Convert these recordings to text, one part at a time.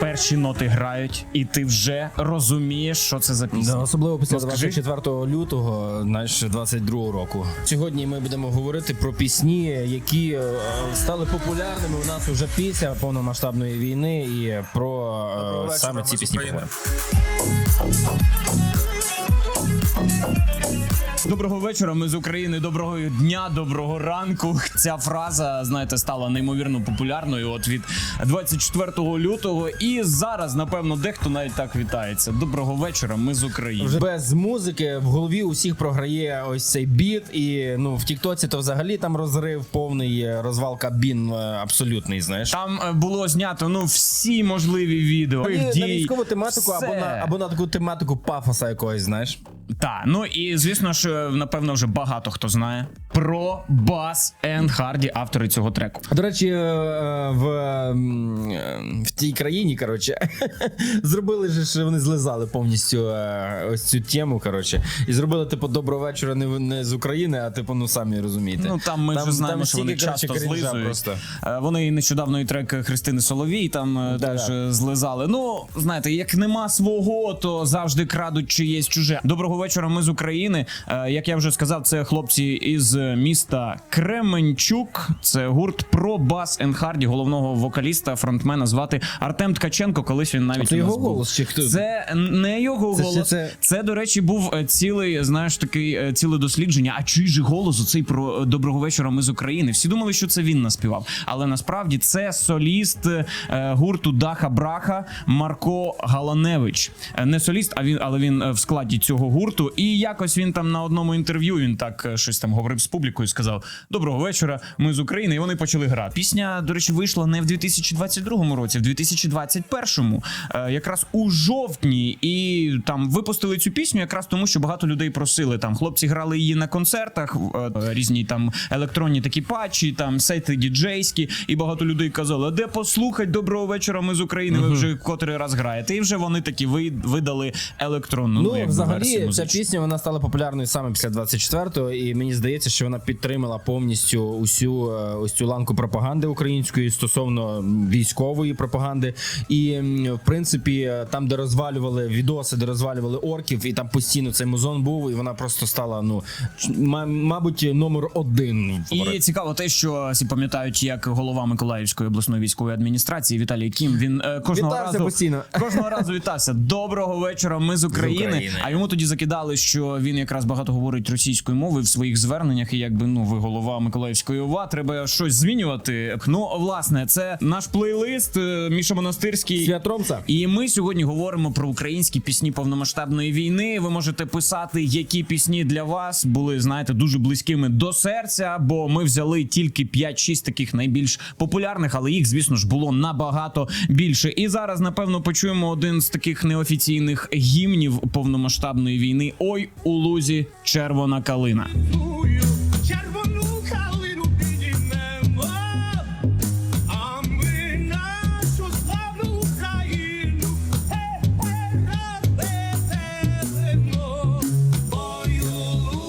перші ноти грають, і ти вже розумієш, що це за пісня. Да, особливо після Ну, скажи. 24 лютого, знаєш, 22 року. Сьогодні ми будемо говорити про пісні, які е, стали популярними у нас уже після повномасштабної війни, і про е, саме ці пісні. поговоримо. Доброго вечора. Ми з України. Доброго дня, доброго ранку. Ця фраза, знаєте, стала неймовірно популярною. От від 24 лютого. І зараз, напевно, дехто навіть так вітається. Доброго вечора. Ми з України. Вже без музики в голові усіх програє ось цей біт, і ну в Тіктоці то взагалі там розрив повний розвал кабін е, абсолютний. Знаєш. Там е, було знято ну всі можливі відео. І на військову тематику або на або на таку тематику пафоса якогось, знаєш. Та, ну і звісно ж, напевно, вже багато хто знає про Бас енд Харді, автори цього треку. До речі, е, в, м, е, в тій країні, коротше, зробили що вони злизали повністю е, ось цю тему. Коротше, і зробили, типу, доброго вечора не, не з України, а типу, ну самі розумієте. Ну там ми вже знаємо, що вони коротше, часто злизують. Просто. Е, Вони нещодавно і трек Христини Соловій там е, теж е, злизали. Ну, знаєте, як нема свого, то завжди крадуть чиєсь чуже. Доброго вечора. Ми з України. Е, Як я вже сказав, це хлопці із міста Кременчук. Це гурт про Бас енд Харді, головного вокаліста, фронтмена звати Артем Ткаченко. Колись він навіть Це його голос чи хто? Це не його Це голос. Це... це- до речі, був е, цілий, знаєш, такий е, ціле дослідження. А чий же голос оцей про е, доброго вечора? Ми з України. Всі думали, що це він наспівав. Але насправді це соліст гурту Даха Браха Марко Галаневич. Не соліст, а він, але він в складі цього гурту. І якось він там на одному інтерв'ю він так е, щось там говорив з публікою. і Сказав: Доброго вечора, ми з України. І вони почали грати. Пісня, до речі, вийшла не в 2022 році, в 2021, е, якраз у жовтні. І там випустили цю пісню, якраз тому, що багато людей просили. Там хлопці грали її на концертах, е, різні там електронні такі патчі, там сайти діджейські, і багато людей казали, «А де послухать доброго вечора. Ми з України. Ви вже котрий раз граєте. І вже вони такі ви- видали електронну Ну, якби, версію взагалі, ця пісня вона стала популярною саме після 24-го, і мені здається, що вона підтримала повністю усю е, ось цю ланку пропаганди української стосовно військової пропаганди. І в принципі, е, там, де розвалювали відоси, де розвалювали орків, і там постійно цей музон був, і вона просто стала, ну мабуть, номер один. І цікаво те, що всі пам'ятають, як голова Миколаївської обласної військової адміністрації Віталій Кім. Він е, кожного Вітався разу постійно. кожного разу вітався. Доброго вечора. Ми з України. України. А йому тоді закидали, що він якраз багато говорить російською мовою в своїх зверненнях. І якби ну ви голова Миколаївської ОВА, треба щось змінювати. Ну власне, це наш плейлист е, Міша Монастирський. Святромца. І ми сьогодні говоримо про українські пісні повномасштабної війни. Ви можете писати, які пісні для вас були, знаєте, дуже близькими до серця. Бо ми взяли тільки 5-6 таких найбільш популярних, але їх, звісно ж, було набагато більше. І зараз, напевно, почуємо один з таких неофіційних гімнів повномасштабної війни. Ой, у лузі червона калина.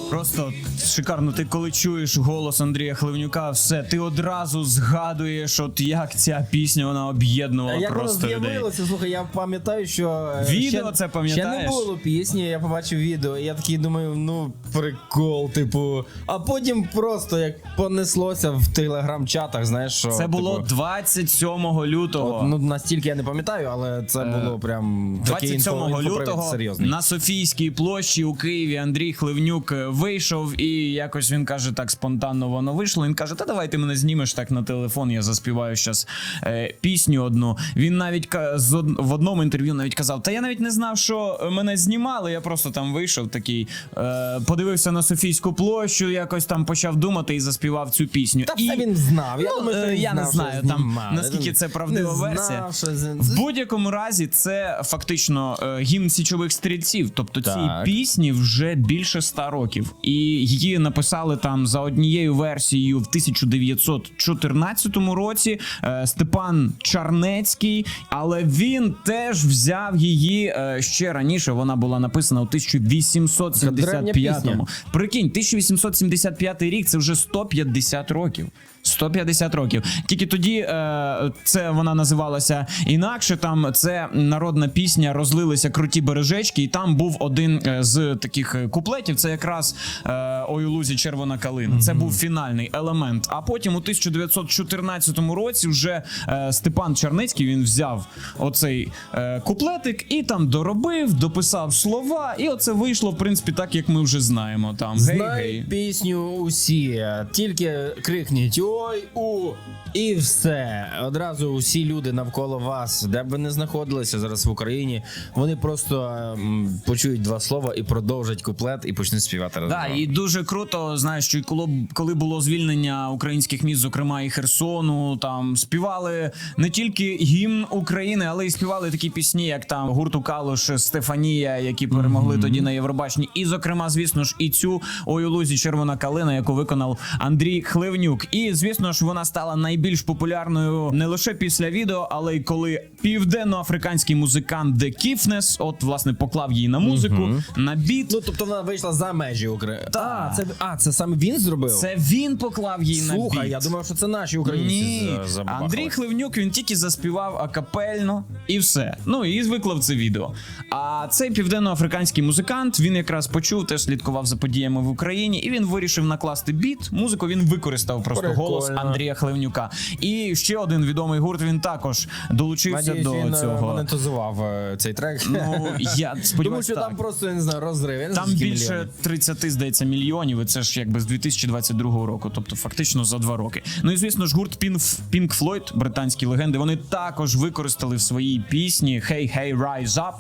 Просто шикарно. Ти коли чуєш голос Андрія Хливнюка, все ти одразу згадуєш, от як ця пісня вона об'єднувала Як просто людей. з'явилося, слухай, я пам'ятаю, що е, Відео ще, це пам'ятаєш? Ще не було пісні, я побачив відео, і я такий думаю, ну прикол, типу. А потім просто як понеслося в телеграм-чатах, знаєш, що Це було типу, 27 лютого. от, ну настільки я не пам'ятаю, але це було прям 27 лютого серйозний. на Софійській площі у Києві Андрій Хливнюк е, вийшов, і якось він каже, так спонтанно воно вийшло. Він каже: Та давай ти мене знімеш так на телефон. Я заспіваю щас е, пісню одну. Він навіть з од- в одному інтерв'ю навіть казав: Та я навіть не знав, що мене знімали. Я просто там вийшов такий, е, подивився на Софійську площу, якось там почав думати і заспівав цю пісню. Та і... все він знав. Я Ну, думаю, що е, він я не знаю, що там, знімали. наскільки це правдива знав, версія. що В будь-якому разі це фактично е, гімн січових стрільців. Тобто цій пісні вже більше ста років, і її написали там за однією версією в 1914 році е, Степан Чарнецький, але він теж взяв її е, ще раніше. Вона була написана у 1875-му. Прикинь, 1875 рік це вже 150 років. 150 років. Тільки тоді е, це вона називалася інакше. Там це народна пісня Розлилися круті бережечки, і там був один е, з таких е, куплетів. Це якраз е, Ой у лузі червона калина. Це був фінальний елемент. А потім у 1914 році вже е, Степан Черницький він взяв оцей е, куплетик і там доробив, дописав слова, і оце вийшло, в принципі, так як ми вже знаємо. Там гей-гей. пісню усі, тільки крикніть ой у і все. Одразу усі люди навколо вас, де б ви не знаходилися зараз в Україні, вони просто ем, почують два слова і продовжать куплет і почнуть співати разом. Да, і дуже круто, знаєш, що і коли, коли було звільнення українських міст, зокрема і Херсону, там співали не тільки гімн України, але й співали такі пісні, як там гурту Калуш Стефанія, які перемогли тоді на Євробаченні. І, зокрема, звісно ж, і цю «Ой у лузі червона калина, яку виконав Андрій Хливнюк. І звісно ж, вона стала найбільш популярною не лише після відео, але й коли південноафриканський музикант Де Кіфнес, от власне поклав її на музику, на біт. Ну тобто вона вийшла за межі України. Так. А, це а, це саме він зробив. Це він поклав їй на Слухай, я думав, що це наші українці. Ні, забабахали. Андрій Хливнюк він тільки заспівав акапельно і все. Ну і виклав це відео. А цей південноафриканський музикант він якраз почув, теж слідкував за подіями в Україні, і він вирішив накласти біт. Музику він використав просто Прикольно. Голос Андрія Хливнюка. І ще один відомий гурт. Він також долучився Надіюсь, до він е, цього. монетизував е, цей трек. Ну я Тому що так. там просто я не знаю, розрив. Я не Там скільки більше мільйонів. 30, здається, мільйонів, і це ж якби з 2022 року, тобто фактично за два роки. Ну і звісно ж, гурт Pink, Floyd, британські легенди, вони також використали в своїй пісні Hey Hey Rise Up.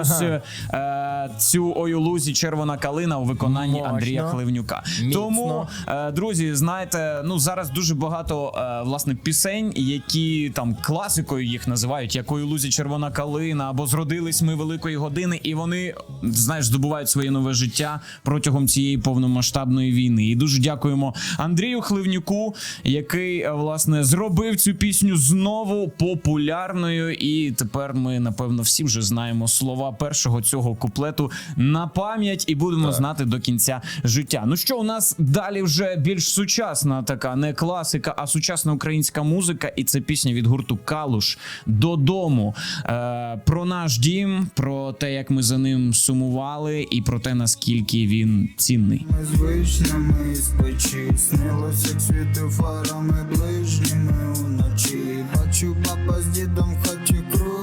Ось е, е, цю «Ой у лузі червона калина у виконанні Мощно. Андрія Хливнюка. Міцно. Тому, е, друзі, знаєте, ну зараз дуже багато е, власне пісень, які там класикою їх називають, як «Ой у лузі червона калина або зродились ми великої години, і вони знаєш здобувають своє нове життя протягом цієї повномасштабної війни. І дуже дякуємо Андрію Хливнюку, який е, власне зробив цю пісню знову популярною. І тепер ми напевно всі вже знаємо слова першого цього куплету на пам'ять і будемо знати до кінця життя. Ну що, у нас далі вже більш сучасна така не класика, а сучасна українська музика, і це пісня від гурту Калуш додому. Е, про наш дім, про те, як ми за ним сумували, і про те, наскільки він цінний. Ми з вишнями із печі Снилось, як світи фарами ближніми уночі Бачу, папа з дідом хаті крутили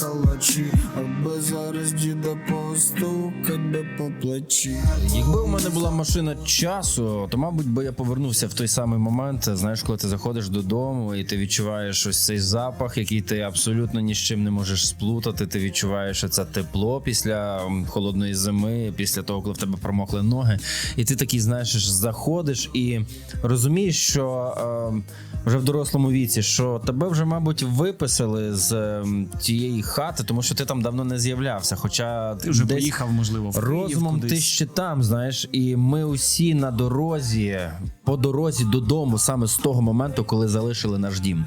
калачі Аби зараз діда постукать би по плечі Якби у мене була машина часу, то мабуть би я повернувся в той самий момент. Знаєш, коли ти заходиш додому і ти відчуваєш ось цей запах, який ти абсолютно ні з чим не можеш сплутати. Ти відчуваєш це тепло після холодної зими, після того, коли в тебе промокли ноги, і ти такий, знаєш, заходиш і розумієш, що е, вже в дорослому віці, що тебе вже, мабуть, виписали з е, тієї хати, тому що ти там давно не з'являвся. Хоча Ти вже десь поїхав, можливо, в Розумом ти ще там, знаєш, і ми усі на дорозі, по дорозі додому, саме з того моменту, коли залишили наш дім.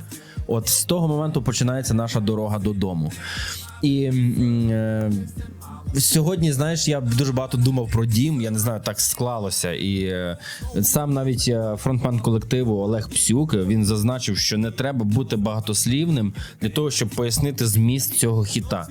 От з того моменту починається наша дорога додому. І е, сьогодні, знаєш, я дуже багато думав про дім. Я не знаю, так склалося. І е, сам навіть е, фронтмен колективу Олег Псюк він зазначив, що не треба бути багатослівним для того, щоб пояснити зміст цього хіта.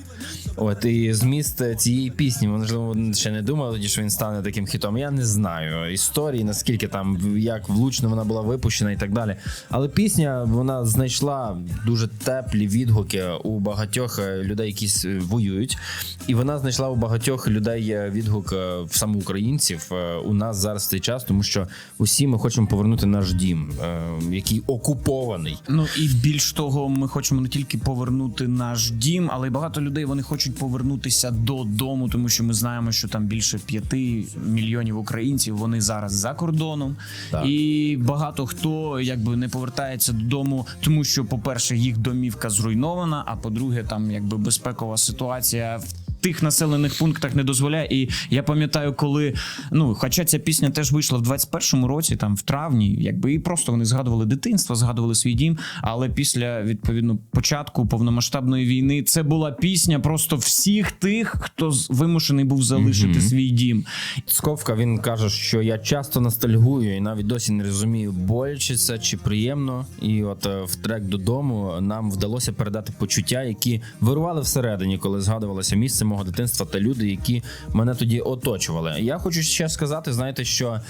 От і зміст е, цієї пісні, можливо, ще не думали тоді, що він стане таким хітом. Я не знаю історії, наскільки там як влучно вона була випущена і так далі. Але пісня вона знайшла дуже теплі відгуки у багатьох е, людей, які воюють, і вона знайшла у багатьох людей е, відгук е, саме українців е, у нас зараз цей час, тому що усі ми хочемо повернути наш дім, е, який окупований. Ну і більш того, ми хочемо не тільки повернути наш дім, але й багато людей вони хочуть повернутися додому, тому що ми знаємо, що там більше п'яти мільйонів українців вони зараз за кордоном, Так. і багато хто якби не повертається додому, тому що, по-перше, їх домівка зруйнована. А по-друге, там якби безпекова ситуація. Тих населених пунктах не дозволяє. І я пам'ятаю, коли ну, хоча ця пісня теж вийшла в 21-му році, там в травні, якби і просто вони згадували дитинство, згадували свій дім. Але після відповідно початку повномасштабної війни це була пісня просто всіх тих, хто з- вимушений був залишити свій дім. Сковка він каже, що я часто ностальгую і навіть досі не розумію, боляче це чи приємно. І от е, в трек додому нам вдалося передати почуття, які вирували всередині, коли згадувалося місце мого дитинства та люди, які мене тоді оточували. Я хочу ще сказати, знаєте, що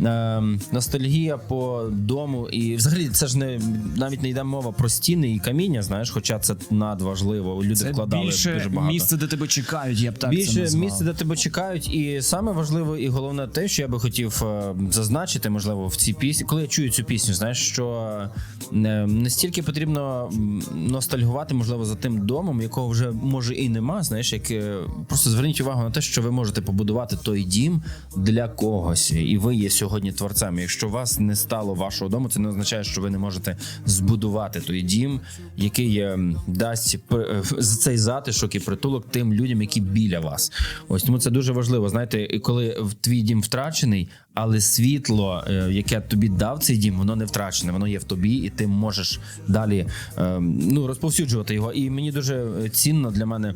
е, ностальгія по дому, і взагалі це ж не навіть не йде мова про стіни і каміння, знаєш, хоча це надважливо. Люди Це вкладали більше дуже багато. місце, де тебе чекають. Я б так це Більше назвав. місце, де тебе чекають, і саме важливо і головне те, що я би хотів е, зазначити, можливо, в цій пісні, коли я чую цю пісню, знаєш, що не, не стільки потрібно ностальгувати, можливо, за тим домом, якого вже може і нема. Знаєш, як е, просто зверніть увагу на те, що ви можете побудувати той дім для когось, і ви є сьогодні творцем. Якщо вас не стало вашого дому, це не означає, що ви не можете збудувати той дім, який е, дасть е, цей затишок і притулок тим людям, які біля вас. Ось тому це дуже важливо. Знаєте, коли твій дім втрачений, але світло, е, яке тобі дав цей дім, воно не втрачене, воно є в тобі, і ти можеш далі е, ну, розповсюджувати його. І мені дуже е, цінно для мене,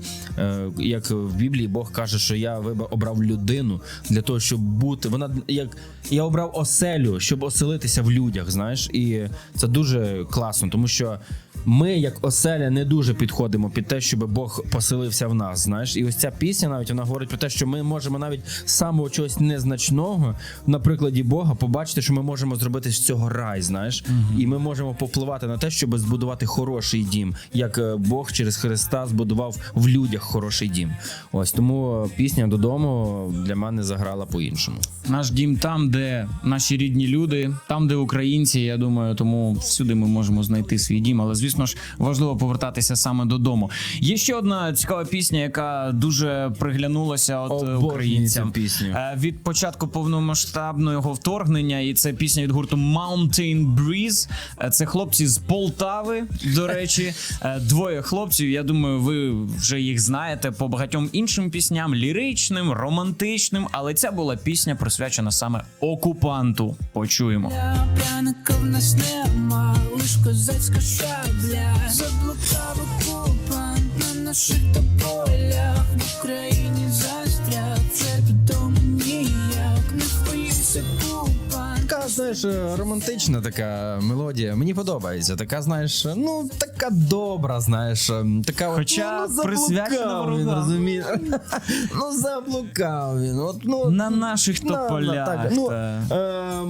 як в Біблії Бог каже, що я обрав людину для того, щоб бути. Вона як я обрав оселю, щоб оселитися в людях. Знаєш, і це дуже класно, тому що. Ми, як оселя, не дуже підходимо під те, щоб Бог поселився в нас. Знаєш, і ось ця пісня навіть вона говорить про те, що ми можемо навіть самого чогось незначного на прикладі Бога побачити, що ми можемо зробити з цього рай. Знаєш, і ми можемо попливати на те, щоб збудувати хороший дім, як е, Бог через Христа збудував в людях хороший дім. Ось тому е, пісня додому для мене заграла по-іншому. Наш дім там, де наші рідні люди, там, де українці. Я думаю, тому всюди ми можемо знайти свій дім. Але звісно ж важливо повертатися саме додому. Є ще одна цікава пісня, яка дуже приглянулася от е, Обожнюю українцям. цю пісню. Е, від початку повномасштабного вторгнення, і це пісня від гурту Mountain Breeze. Е, Це хлопці з Полтави. До речі, Е, двоє хлопців. Я думаю, ви вже їх знаєте по багатьом іншим пісням: ліричним, романтичним. Але ця була пісня присвячена саме окупанту. Почуємо. Пряника в нас нема, лиш козацька шабля Заблукав окупант на наших тополях В Україні знаєш, романтична така мелодія. Мені подобається. Така, знаєш, ну така добра, знаєш, така от, Хоча ну, ну, присвячена заблукав він, розумієш? ну заблукав він. От, ну, На наших на- на- тополях. так. Ну, та. е,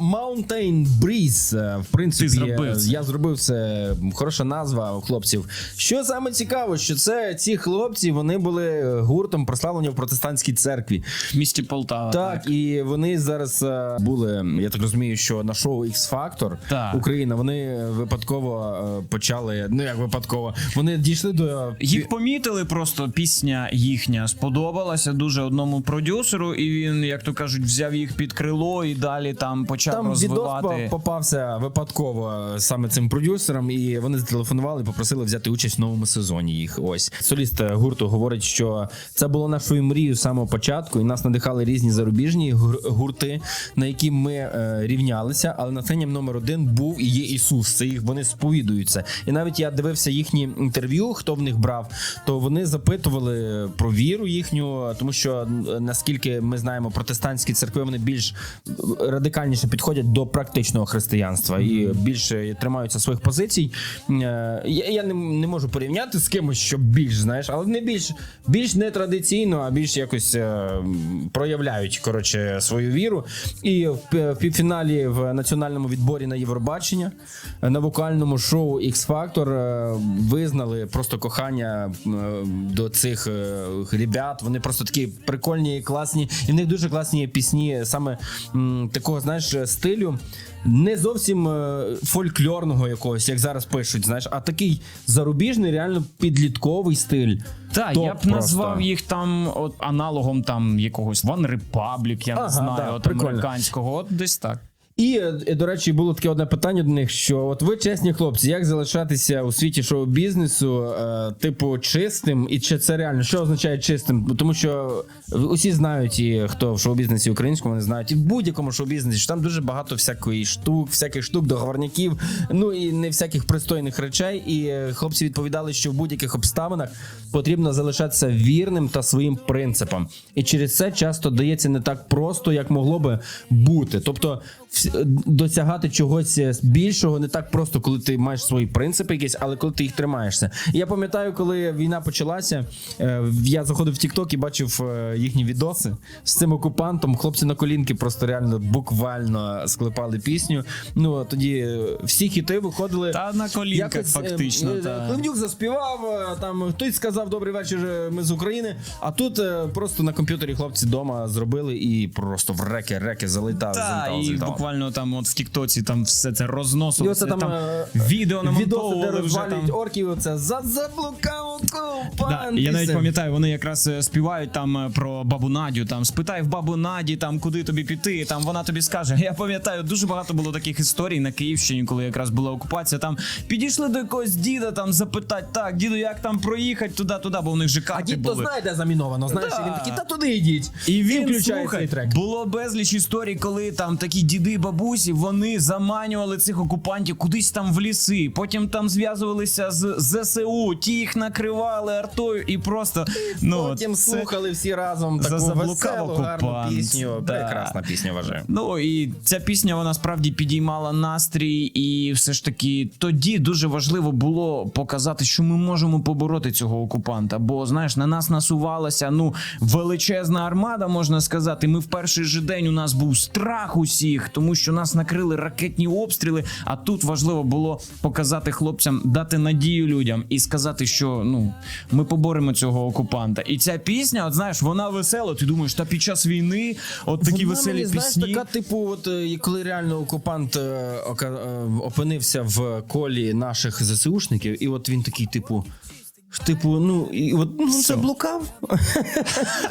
Mountain Breeze, е, в принципі, Ти зробив е, це. я зробив це. Хороша назва у хлопців. Що саме цікаво, що це ці хлопці вони були гуртом прославлені в протестантській церкві. В місті Полтава. Так, і вони зараз були, я так розумію, що на шоу X Factor Так. Україна вони випадково е, почали. Ну як випадково, вони дійшли до Їх помітили, просто пісня їхня сподобалася дуже одному продюсеру, і він, як то кажуть, взяв їх під крило і далі там почав там розвивати. по- попався випадково саме цим продюсерам, і вони зателефонували і попросили взяти участь в новому сезоні. Їх ось соліст е, гурту говорить, що це було нашою мрією з самого початку, і нас надихали різні зарубіжні гур- гурти, на які ми е, рівнялися. Але натхненням номер один був і є Ісус. Це їх вони сповідуються. І навіть я дивився їхні інтерв'ю, хто в них брав, то вони запитували про віру їхню, тому що е, наскільки ми знаємо, протестантські церкви вони більш радикальніше підходять до практичного християнства і більше тримаються своїх позицій. Е, Я, я не, не можу порівняти з кимось, що більш знаєш, але не більш більш не традиційно, а більш якось е, проявляють коротше свою віру. І в, пі- в півфіналі в національному відборі на Євробачення на вокальному шоу X Factor е, визнали просто кохання е, до цих е, ребят. Вони просто такі прикольні, класні, і в них дуже класні пісні саме такого, знаєш, стилю. Не зовсім е, фольклорного якогось, як зараз пишуть, знаєш, а такий зарубіжний, реально підлітковий стиль. Так, я б просто. назвав їх там от аналогом там якогось One Republic, я Ага, не знаю, да, от прикольно. американського, от десь так. І, е, до речі, було таке одне питання до них: що от ви чесні хлопці, як залишатися у світі шоу-бізнесу, е, типу, чистим, і чи це реально? Що означає чистим? Тому що усі знають, і хто в шоу-бізнесі українському, вони знають, і в будь-якому шоу-бізнесі, що там дуже багато всякої штук, всяких штук, договорників, ну і не всяких пристойних речей. І е, хлопці відповідали, що в будь-яких обставинах потрібно залишатися вірним та своїм принципам. І через це часто дається не так просто, як могло би бути. Тобто, досягати чогось більшого не так просто, коли ти маєш свої принципи якісь, але коли ти їх тримаєшся. Я пам'ятаю, коли війна почалася, е, я заходив в TikTok і бачив е, їхні відоси з цим окупантом. Хлопці на колінки просто реально буквально склепали пісню. Ну тоді е, всі хіти виходили. Та на колінках Якось, е, фактично. е, та. Заспівав, е, там хтось сказав добрий вечір, е, ми з України. А тут е, просто на комп'ютері хлопці вдома зробили і просто в реки, реки залетали, Та, залетали, і залетали. Буквально там от в Тіктоці там все це розносилося. там, там е, відео Відоси, де намонтовували вже там. орків, оце за заблукав Да, я навіть пам'ятаю, вони якраз е, співають там е, про бабу Надю. Там спитай в бабу Наді, там куди тобі піти. Там вона тобі скаже. Я пам'ятаю, дуже багато було таких історій на Київщині, коли якраз була окупація. Там підійшли до якогось діда, там запитати, так, діду, як там проїхати туди, туди, бо у них же А карти дід то були. знає, де заміновано. Знаєш, Да. і він такий, та туди йдіть. І він включає слухай, цей трек. Було безліч історій, коли там такі діди, бабусі, вони заманювали цих окупантів кудись там в ліси. Потім там зв'язувалися з ЗСУ, ті їх накривали артою і просто ну Потім це- слухали всі разом таку веселу, гарну окупант. пісню. Да. Прекрасна пісня, вважаю. Ну і ця пісня вона справді підіймала настрій, і все ж таки тоді дуже важливо було показати, що ми можемо побороти цього окупанта. Бо знаєш, на нас насувалася ну величезна армада, можна сказати. Ми в перший же день у нас був страх усіх, тому що нас накрили ракетні обстріли. А тут важливо було показати хлопцям, дати надію людям і сказати, що ну ми поборемо цього окупанта. І ця пісня, от знаєш, вона весела. Ти думаєш, та під час війни, от такі Вона веселі мені, пісні. Знаєш, така, типу, от е, коли реально окупант е, ока- е, опинився в колі наших ЗСУшників, і от він такий, типу. Типу, ну і от ну Все. це блукав.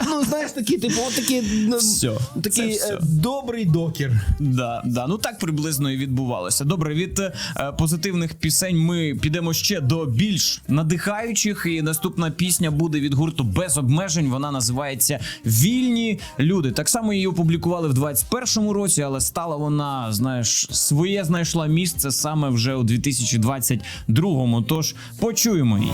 ну, знаєш, такий, типу, от такий, ну, Все. такий все. е, добрий докер. Да, да, ну так приблизно і відбувалося. Добре, від е, позитивних пісень ми підемо ще до більш надихаючих. І наступна пісня буде від гурту без обмежень. Вона називається Вільні люди. Так само її опублікували в 21-му році, але стала вона, знаєш, своє знайшла місце саме вже у 2022-му. Тож почуємо її.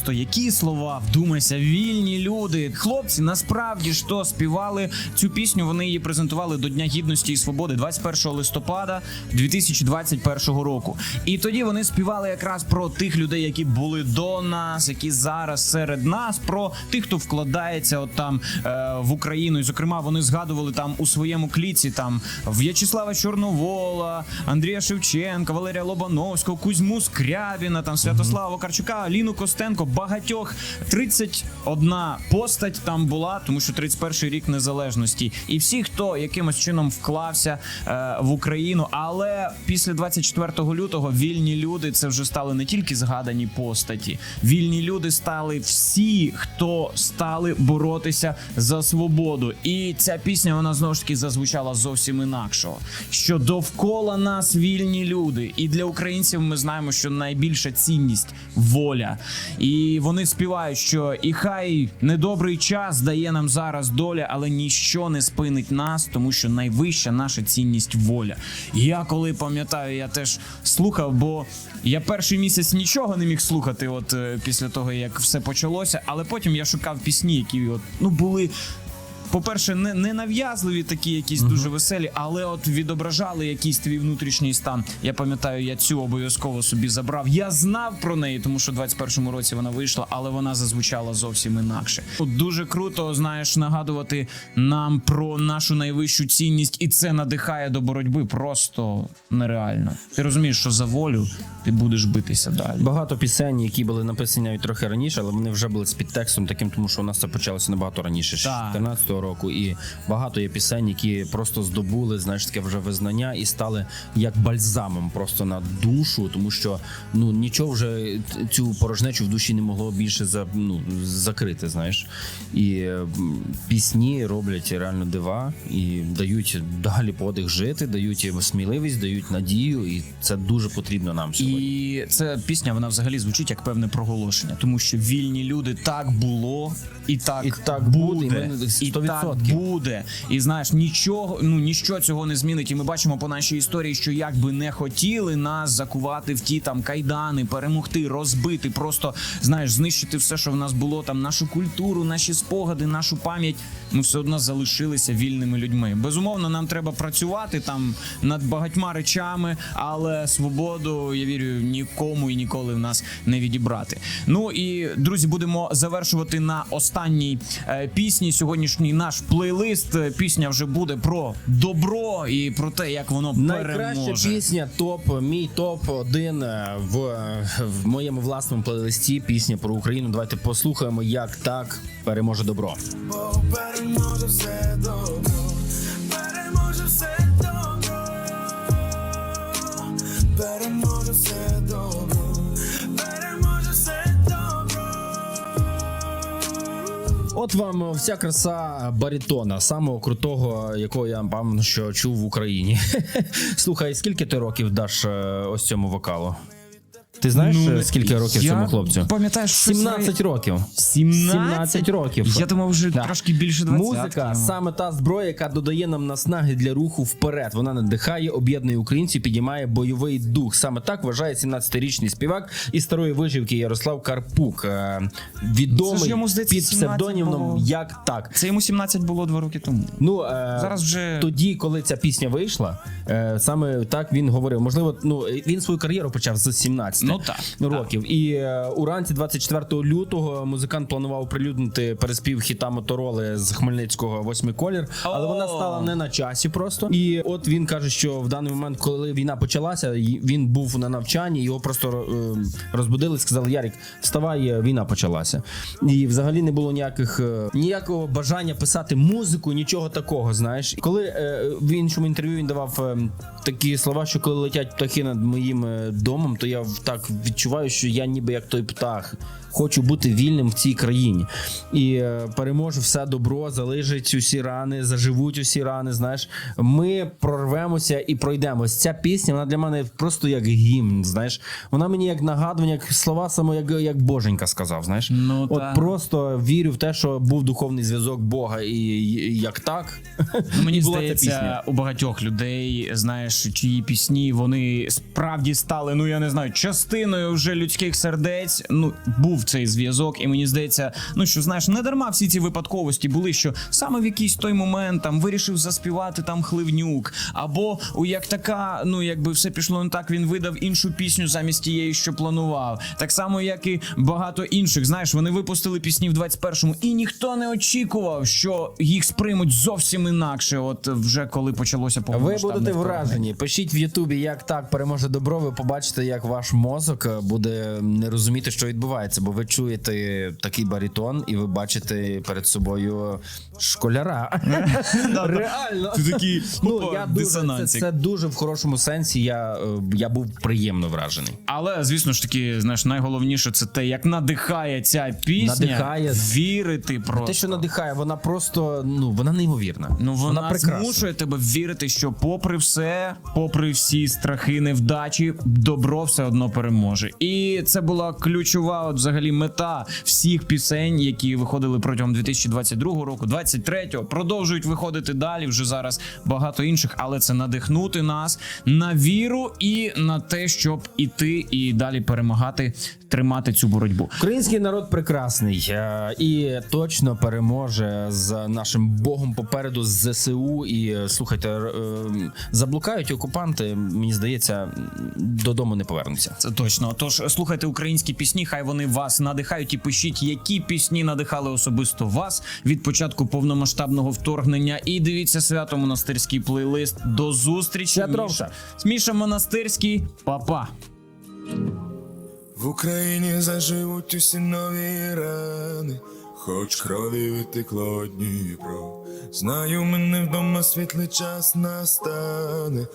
Просто які слова, вдумайся, вільні люди. Хлопці насправді ж то співали цю пісню. Вони її презентували до Дня гідності і свободи 21 листопада 2021 року. І тоді вони співали якраз про тих людей, які були до нас, які зараз серед нас, про тих, хто вкладається от там е, в Україну. І зокрема, вони згадували там у своєму кліці там В'ячеслава Чорновола, Андрія Шевченка, Валерія Лобановського, Кузьму Скрябіна, там Святослава Вакарчука, Аліну Костенко, багатьох 31 постать там була, тому що 31 рік незалежності, і всі, хто якимось чином вклався е, в Україну. Але після 24 лютого вільні люди це вже стали не тільки згадані постаті, вільні люди стали всі, хто стали боротися за свободу. І ця пісня вона знову ж таки зазвучала зовсім інакшого. Що довкола нас вільні люди, і для українців ми знаємо, що найбільша цінність воля. І вони співають, що і хай недобрий час дає нам зараз доля, але ніщо не спинить нас, тому що найвища наша цінність воля. Я коли пам'ятаю, я теж слухав, бо я перший місяць нічого не міг слухати, от е, після того як все почалося, але потім я шукав пісні, які от ну були по-перше, не, не нав'язливі такі, якісь дуже веселі, але от відображали якийсь твій внутрішній стан. Я пам'ятаю, я цю обов'язково собі забрав. Я знав про неї, тому що в 21-му році вона вийшла, але вона зазвучала зовсім інакше. От дуже круто, знаєш, нагадувати нам про нашу найвищу цінність, і це надихає до боротьби просто нереально. Ти розумієш, що за волю ти будеш битися далі. Багато пісень, які були написані навіть трохи раніше, але вони вже були з підтекстом таким, тому що у нас це почалося набагато раніше, з Так. 14 24-го року, і багато є пісень, які просто здобули знаєш таке вже визнання і стали як бальзамом просто на душу, тому що ну нічого вже цю порожнечу в душі не могло більше за ну закрити. Знаєш, і пісні роблять реально дива і дають далі подих жити, дають сміливість, дають надію, і це дуже потрібно нам сьогодні. І ця пісня вона взагалі звучить як певне проголошення, тому що вільні люди так було, і так, І так буде, буде, і 100%. Так буде. І знаєш, нічого, ну ніщо цього не змінить. І ми бачимо по нашій історії, що як би не хотіли нас закувати в ті там кайдани, перемогти, розбити, просто знаєш, знищити все, що в нас було, там нашу культуру, наші спогади, нашу пам'ять. Ми все одно залишилися вільними людьми. Безумовно, нам треба працювати там над багатьма речами, але свободу, я вірю, нікому і ніколи в нас не відібрати. Ну і друзі, будемо завершувати на останній е, пісні. Сьогоднішній наш плейлист. Е, Пісня вже буде про добро і про те, як воно Найкраща переможе. пісня, топ, мій топ один е, в, в моєму власному плейлисті. Пісня про Україну. Давайте послухаємо, як так переможе добро. Переможе все добро, переможе все добро, переможе все добро, переможе все добро. От вам вся краса баритона, самого крутого, якого я певно, що чув в Україні. Слухай, скільки ти років даш е, ось цьому вокалу? Ти знаєш, е, скільки років Ну, я цьому хлопцю? Пам'ятаєш, що 17 років. 17? 17 років. Я думав, вже Да. трошки більше 20. Музика саме та зброя, яка додає нам наснаги для руху вперед. Вона надихає, об'єднує українців, підіймає бойовий дух. Саме так вважає 17-річний співак із старої виживки Ярослав Карпук, е, відомий Це ж йому, здається, під 17 псевдонімом було. як так. Це йому 17 було два роки тому. Ну е, Зараз вже- тоді, коли ця пісня вийшла, саме так він говорив. Можливо, ну він свою кар'єру почав з 17 Ну, так, років. І е, уранці 24 лютого музикант планував прилюднити переспів хіта Мотороли з Хмельницького восьмий колір, але вона стала не на часі просто. І от він каже, що в даний момент, коли війна почалася, він був на навчанні, його просто е, розбудили, сказали: Ярік, вставай, е, війна почалася. І взагалі не було ніяких е, ніякого бажання писати музику, нічого такого. Знаєш, коли е, в іншому інтерв'ю він давав е, такі слова, що коли летять птахи над моїм е, домом, то я так відчуваю, що я ніби як той птах. Хочу бути вільним в цій країні і е, переможе все добро, залежить усі рани, заживуть усі рани. Знаєш, ми прорвемося і пройдемо. Ось Ця пісня вона для мене просто як гімн. Знаєш, вона мені як нагадування, як слова саме як, як Боженька сказав. Знаєш, Ну, от та. просто вірю в те, що був духовний зв'язок Бога, і, і як так Ну, мені і була ця здається, пісня. у багатьох людей, знаєш, чиї пісні вони справді стали, ну я не знаю, частиною вже людських сердець. Ну був цей зв'язок, і мені здається, ну що знаєш, не дарма всі ці випадковості були, що саме в якийсь той момент там вирішив заспівати там хливнюк, або у як така, ну якби все пішло не так, він видав іншу пісню замість тієї, що планував. Так само, як і багато інших. Знаєш, вони випустили пісні в 21-му, і ніхто не очікував, що їх сприймуть зовсім інакше. От вже коли почалося Ви будете вражені. Пишіть в Ютубі, як так переможе добро. Ви побачите, як ваш мозок е, буде не розуміти, що відбувається, бо ви чуєте такий барітон, і ви бачите перед собою школяра. Реально. Ти такий Ну, я дуже, це, це дуже в хорошому сенсі. Я, е, я був приємно вражений. Але звісно ж таки, знаєш, найголовніше це те, як надихає ця пісня. Надихає. вірити просто. Те, що надихає, вона просто ну вона неймовірна. Ну вона, прекрасна. змушує тебе вірити, що попри все, попри всі страхи, невдачі, добро все одно переможе. І це була ключова, от взагалі, мета всіх пісень, які виходили протягом 2022 року, 23-го, продовжують виходити далі. Вже зараз багато інших, але це надихнути нас на віру і на те, щоб іти і далі перемагати, тримати цю боротьбу. Український народ прекрасний е, і точно переможе з нашим Богом попереду з ЗСУ. І е, слухайте, е, заблукають окупанти. Мені здається, додому не повернуться. Це точно. Тож слухайте українські пісні, хай вони вас надихають і пишіть, які пісні надихали особисто вас від початку повномасштабного вторгнення. І дивіться свято монастирський плейлист. До зустрічі. Міша. Міша монастирський, Па-па. В Україні заживуть усі нові рани. хоч крові витекло Дніпро. Знаю, мене вдома світлий час настане,